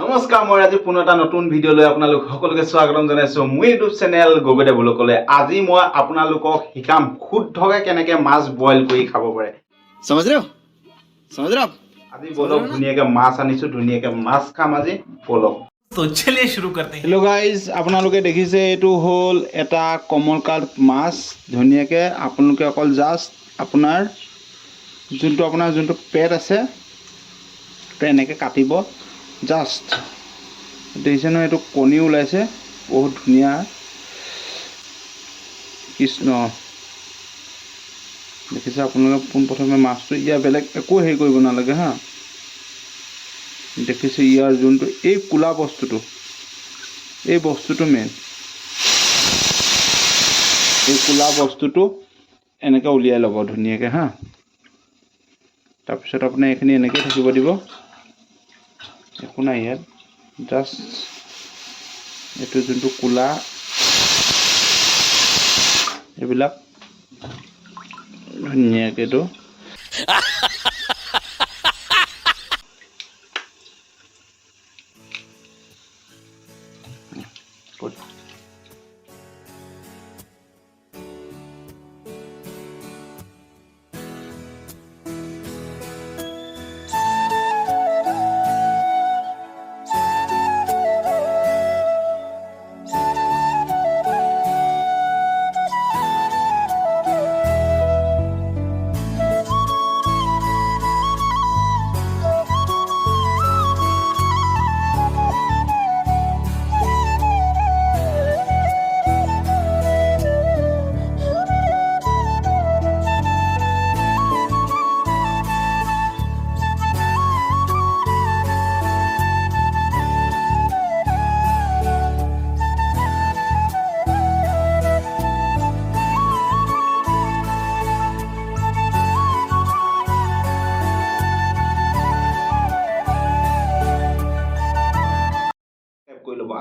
নমস্কাৰ মই আজি পুনৰ এটা নতুন ভিডিঅ' আপোনালোক সকলোকে স্বাগতম জনাইছো। মোৰ ইউটিউব চেনেল গগৈ দেৱলকলৈ আজি মই আপোনালোকক শিকাম শুদ্ধকে কেনেকে মাছ বইল কৰি খাব পাৰে। আজি বলক ধুনীয়াকে মাছ আনিছো ধুনীয়াকে মাছ খাম আজি বলক। হেল্ল' গাইজ আপোনালোকে দেখিছে এইটো হ'ল এটা কমল কাৰ্ড মাছ। ধুনীয়াকৈ আপোনালোকে অকল জাষ্ট আপোনাৰ যোনটো আপোনাৰ যোনটো পেট আছে সেইটো এনেকৈ কাটিব। জাষ্ট দেখিছে নহয়, এইটো কণী ওলাইছে, বহুত ধুনীয়া। কৃষ্ণ, দেখিছে আপোনালোকে পোনপ্ৰথমে মাছটো, ইয়াৰ বেলেগ একো হেৰি কৰিব নালাগে হা। দেখিছে ইয়াৰ যোনটো, এই ক'লা বস্তুটো, এই বস্তুটো মেইন এই ক'লা বস্তুটো এনেকৈ উলিয়াই ল'ব ধুনীয়াকৈ হা। তাৰপিছত আপুনি এইখিনি এনেকৈ থাকিব দিব। একো নাই ইয়াত। জাষ্ট এইটো যোনটো ক'লা, এইবিলাক ধুনীয়াকৈ এইটো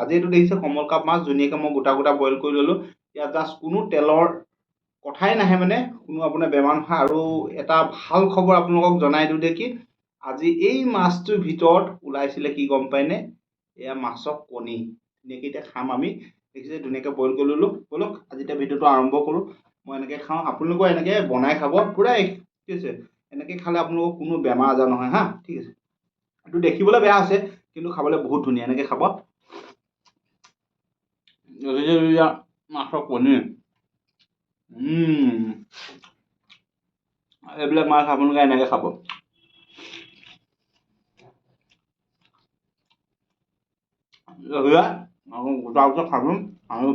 আজি এইটো দেখিছে কমল কাপ মাছ ধুনীয়াকৈ মই গোটা গোটা বইল কৰি ল'লোঁ। ইয়াত জাষ্ট কোনো তেলৰ কথাই নাহে মানে কোনো আপোনাৰ বেমাৰ নহয়। আৰু এটা ভাল খবৰ আপোনালোকক জনাই দিওঁ দে কি আজি এই মাছটোৰ ভিতৰত ওলাইছিলে কি গম পায়নে এয়া মাছৰ কণী। ধুনীয়াকৈ এতিয়া খাম আমি। দেখিছে ধুনীয়াকৈ বইল কৰি ল'লোঁ। ব'লক আজি এতিয়া ভিডিঅ'টো আৰম্ভ কৰোঁ। মই এনেকৈ খাওঁ। আপোনালোকেও এনেকৈ বনাই খাব। পূৰা ঠিক আছে এনেকৈ খালে আপোনালোকৰ কোনো বেমাৰ আজাৰ নহয় হা? ঠিক আছে। এইটো দেখিবলৈ বেয়া আছে কিন্তু খাবলৈ বহুত ধুনীয়া। এনেকৈ খাব। দেখিছে এতিয়া মাছৰ কণী উম। এইবিলাক মাছ আপোনালোকে এনেকৈ খাব দেখিছে আকৌ গোটা গোটা খালোঁ আৰু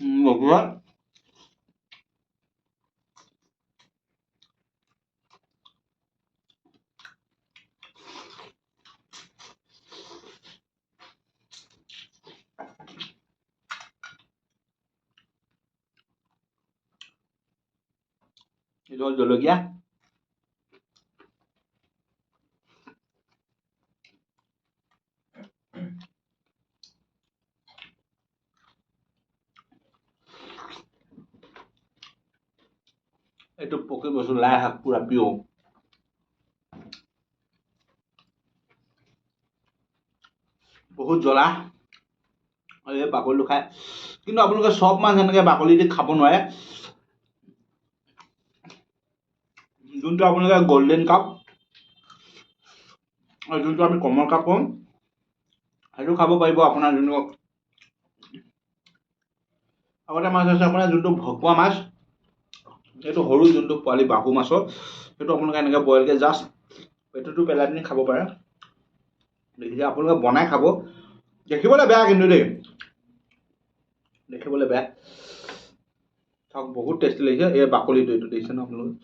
উম, yolculuğa Estos Pokémon son lajas pura pion. বহুত জ্বলা। এই বাকলিটো খায় কিন্তু আপোনালোকে চব মাছ এনেকৈ বাকলি দি খাব নোৱাৰে। যোনটো আপোনালোকে গল্ডেন কাপ আৰু যোনটো আমি কমল কাপ কওঁ সেইটো খাব পাৰিব আপোনাৰ যোনটো আগতে মাছ আছে আপোনাৰ যোনটো ভকুৱা মাছ সেইটো সৰু যোনটো পোৱালি বাহু মাছৰ সেইটো আপোনালোকে এনেকৈ বইলকৈ জাষ্ট পেটুটো পেলাই পিনি খাব পাৰে। দেখিছে আপোনালোকে বনাই খাব। দেখিবলৈ বেয়া কিন্তু দেই। দেখিবলৈ বেয়া। চাওক বহুত টেষ্টি লাগিছে। এই বাকলিটো এইটো দেখিছে ন আপোনালোকে।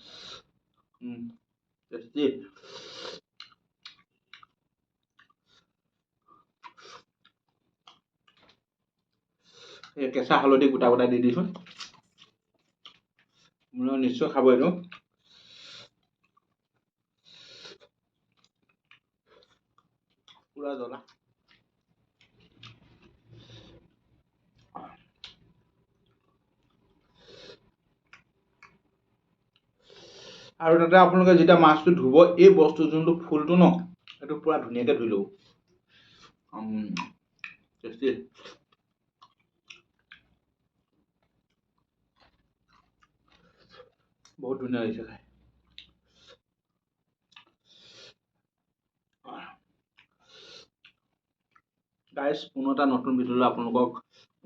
টেষ্টি এই কেঁচা হালধি গোটা গোটা দি দিছোঁ। আপোনালোকে নিশ্চয় খাব এইটো পুৰা জ্বলা। আৰু তাতে আপোনালোকে যেতিয়া মাছটো ধুব এই বস্তু যোনটো ফুলটো ন সেইটো পূৰা ধুনীয়াকৈ ধুই ল'ব। বহুত ধুনীয়া লাগিছে খাই। গাইজ পুনৰ এটা নতুন ভিডিঅ'লৈ আপোনালোকক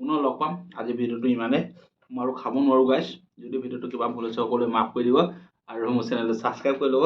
পুনৰ লগ পাম। আজি ভিডিঅ'টো ইমানেই। মই আৰু খাব নোৱাৰোঁ গাইজ যদি ভিডিঅ'টো কিবা ভুল হৈছে সকলোৱে মাফ কৰি দিব। আৰু মোৰ চেনেলটো ছাবস্ক্ৰাইব কৰি ল'ব